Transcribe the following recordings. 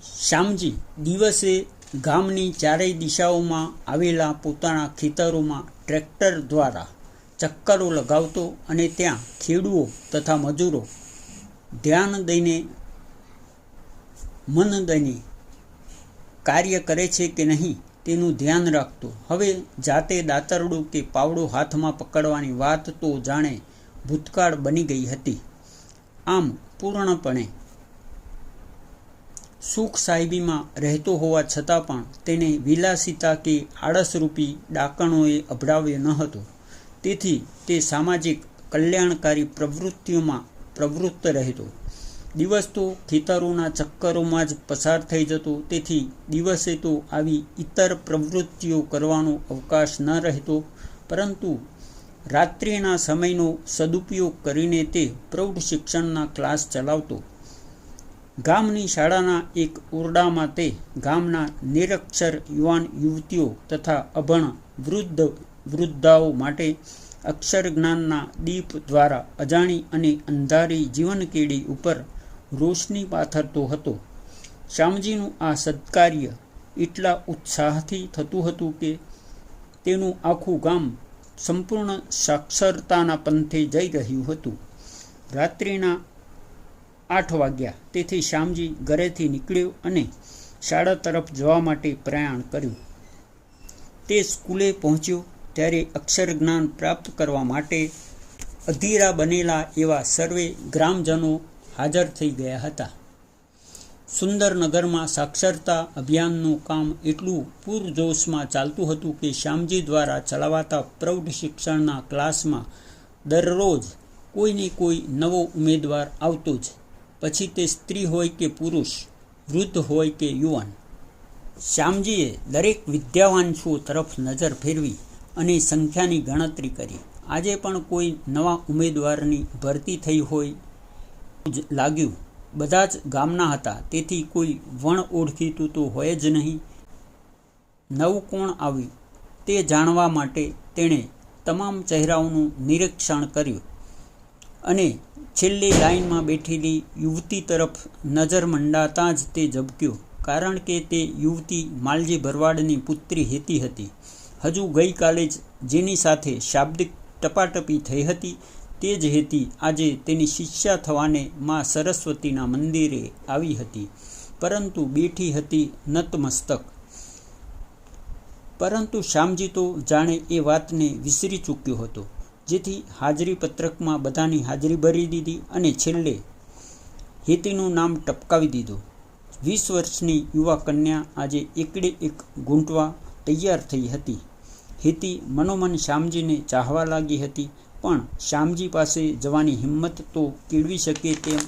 શ્યામજી દિવસે ગામની ચારેય દિશાઓમાં આવેલા પોતાના ખેતરોમાં ટ્રેક્ટર દ્વારા ચક્કરો લગાવતો અને ત્યાં ખેડૂઓ તથા મજૂરો ધ્યાન દઈને, મન દઈને કાર્ય કરે છે કે નહીં તેનું ધ્યાન રાખતો. હવે જાતે દાતરડું કે પાવડો હાથમાં પકડવાની વાત તો જાણે ભૂતકાળ બની ગઈ હતી. આમ પૂર્ણપણે સુખ સાહેબીમાં રહેતો હોવા છતાં પણ તેને વિલાસિતા કે આળસરૂપી ડાકણોએ અભડાવ્યો ન હતો. તેથી તે સામાજિક કલ્યાણકારી પ્રવૃત્તિઓમાં પ્રવૃત્ત રહેતો. દિવસ તો ખેતરોના ચક્કરોમાં જ પસાર થઈ જતો, તેથી દિવસે તો આવી ઇતર પ્રવૃત્તિઓ કરવાનો અવકાશ ન રહેતો, પરંતુ રાત્રિના સમયનો સદુપયોગ કરીને તે પ્રૌઢ શિક્ષણના ક્લાસ ચલાવતો. ગામની શાળાના એક ઓરડામાં તે ગામના નિરક્ષર યુવાન યુવતીઓ તથા અભણ વૃદ્ધ વૃદ્ધાઓ માટે અક્ષર જ્ઞાનના દીપ દ્વારા અજાણી અને અંધારી જીવનકેડી ઉપર રોશની પાથરતો હતો. શ્યામજીનું આ સત્કાર્ય એટલા ઉત્સાહથી થતું હતું કે તેનું આખું ગામ સંપૂર્ણ સાક્ષરતાના પંથે જઈ રહ્યું હતું. રાત્રિના આઠ વાગ્યા. તેથી શ્યામજી ઘરેથી નીકળ્યો અને શાળા તરફ જવા માટે પ્રયાણ કર્યું. તે સ્કૂલે પહોંચ્યો ત્યારે અક્ષર જ્ઞાન પ્રાપ્ત કરવા માટે અધીરા બનેલા એવા સર્વે ગ્રામજનો હાજર થઈ ગયા હતા. સુંદરનગરમાં સાક્ષરતા અભિયાનનું કામ એટલું પૂરજોશમાં ચાલતું હતું કે શ્યામજી દ્વારા ચલાવાતા પ્રૌઢ શિક્ષણના ક્લાસમાં દરરોજ કોઈને કોઈ નવો ઉમેદવાર આવતો જ પછી તે સ્ત્રી હોય કે પુરુષ, વૃદ્ધ હોય કે યુવાન. શ્યામજીએ દરેક વિદ્યાવાંશુઓ તરફ નજર ફેરવી અને સંખ્યાની ગણતરી કરી. આજે પણ કોઈ નવા ઉમેદવારની ભરતી થઈ હોય જ લાગ્યું. બધા જ ગામના હતા, તેથી કોઈ વણ ઓળખીતું તો હોય જ નહીં. નવું કોણ આવ્યું તે જાણવા માટે તેણે તમામ ચહેરાઓનું નિરીક્ષણ કર્યું અને છેલ્લી લાઇનમાં બેઠેલી યુવતી તરફ નજર મંડાતાં જ તે ઝબક્યો, કારણ કે તે યુવતી માલજી ભરવાડની પુત્રી હેતી હતી. હજુ ગઈકાલે જ જેની સાથે શાબ્દિક ટપાટપી થઈ હતી, તે જ હેતી આજે તેની શિષ્યા થવાને મા સરસ્વતીના મંદિરે આવી હતી. પરંતુ બેઠી હતી નતમસ્તક. પરંતુ શ્યામજી તો જાણે એ વાતને વિસરી ચૂક્યો હતો. જેથી હાજરી પત્રકમાં બધાની હાજરી ભરી દીધી અને છેલ્લે હેતીનું નામ ટપકાવી દીધું. વીસ વર્ષની યુવા કન્યા આજે એકડે એક ગૂંટવા તૈયાર થઈ હતી. હેતી મનોમન શ્યામજીને ચાહવા લાગી હતી, પણ શ્યામજી પાસે જવાની હિંમત તો કેળવી શકે તેમ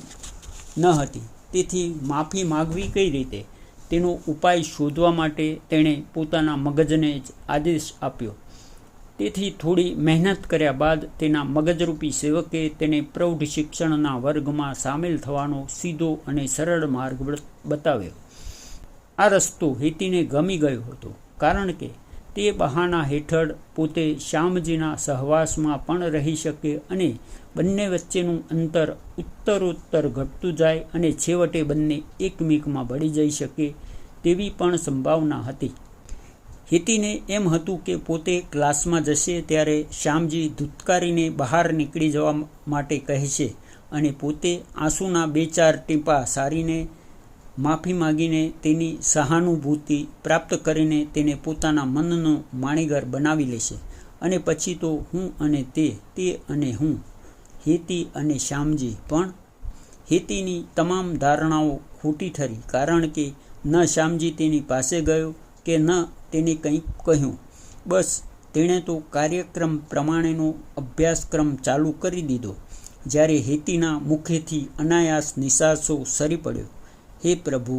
ન હતી. તેથી માફી માગવી કઈ રીતે? તેનો ઉપાય શોધવા માટે તેણે પોતાના મગજને જ આદેશ આપ્યો. તેથી થોડી મહેનત કર્યા બાદ તેના મગજરૂપી સેવકે તેને પ્રૌઢ શિક્ષણના વર્ગમાં સામેલ થવાનો સીધો અને સરળ માર્ગ બતાવ્યો. આ રસ્તો હેતીને ગમી ગયો હતો, કારણ કે તે બહાના હેઠળ પોતે શ્યામજીના સહવાસમાં પણ રહી શકે અને બંને વચ્ચેનું અંતર ઉત્તરોત્તર ઘટતું જાય અને છેવટે બંને એકમેકમાં ભળી જઈ શકે તેવી પણ સંભાવના હતી. હેતીને એમ હતું કે પોતે ક્લાસમાં જશે ત્યારે શ્યામજી ધૂતકારીને બહાર નીકળી જવા માટે કહે છે અને પોતે આંસુના બે ચાર ટીપા સારીને માફી માગીને તેની સહાનુભૂતિ પ્રાપ્ત કરીને તેને પોતાના મનનો માણીગર બનાવી લેશે. અને પછી તો હું અને તે તે અને હું, હેતી અને શ્યામજી પણ હેતીની તમામ ધારણાઓ ખોટી ઠરી કારણ કે ન શ્યામજી તેની પાસે ગયો કે ન તેને કંઈક કહ્યું. બસ, તેણે તો કાર્યક્રમ પ્રમાણેનો અભ્યાસક્રમ ચાલુ કરી દીધો, જ્યારે હેતીના મુખેથી અનાયાસ નિશાસો સરી પડ્યો. હે પ્રભુ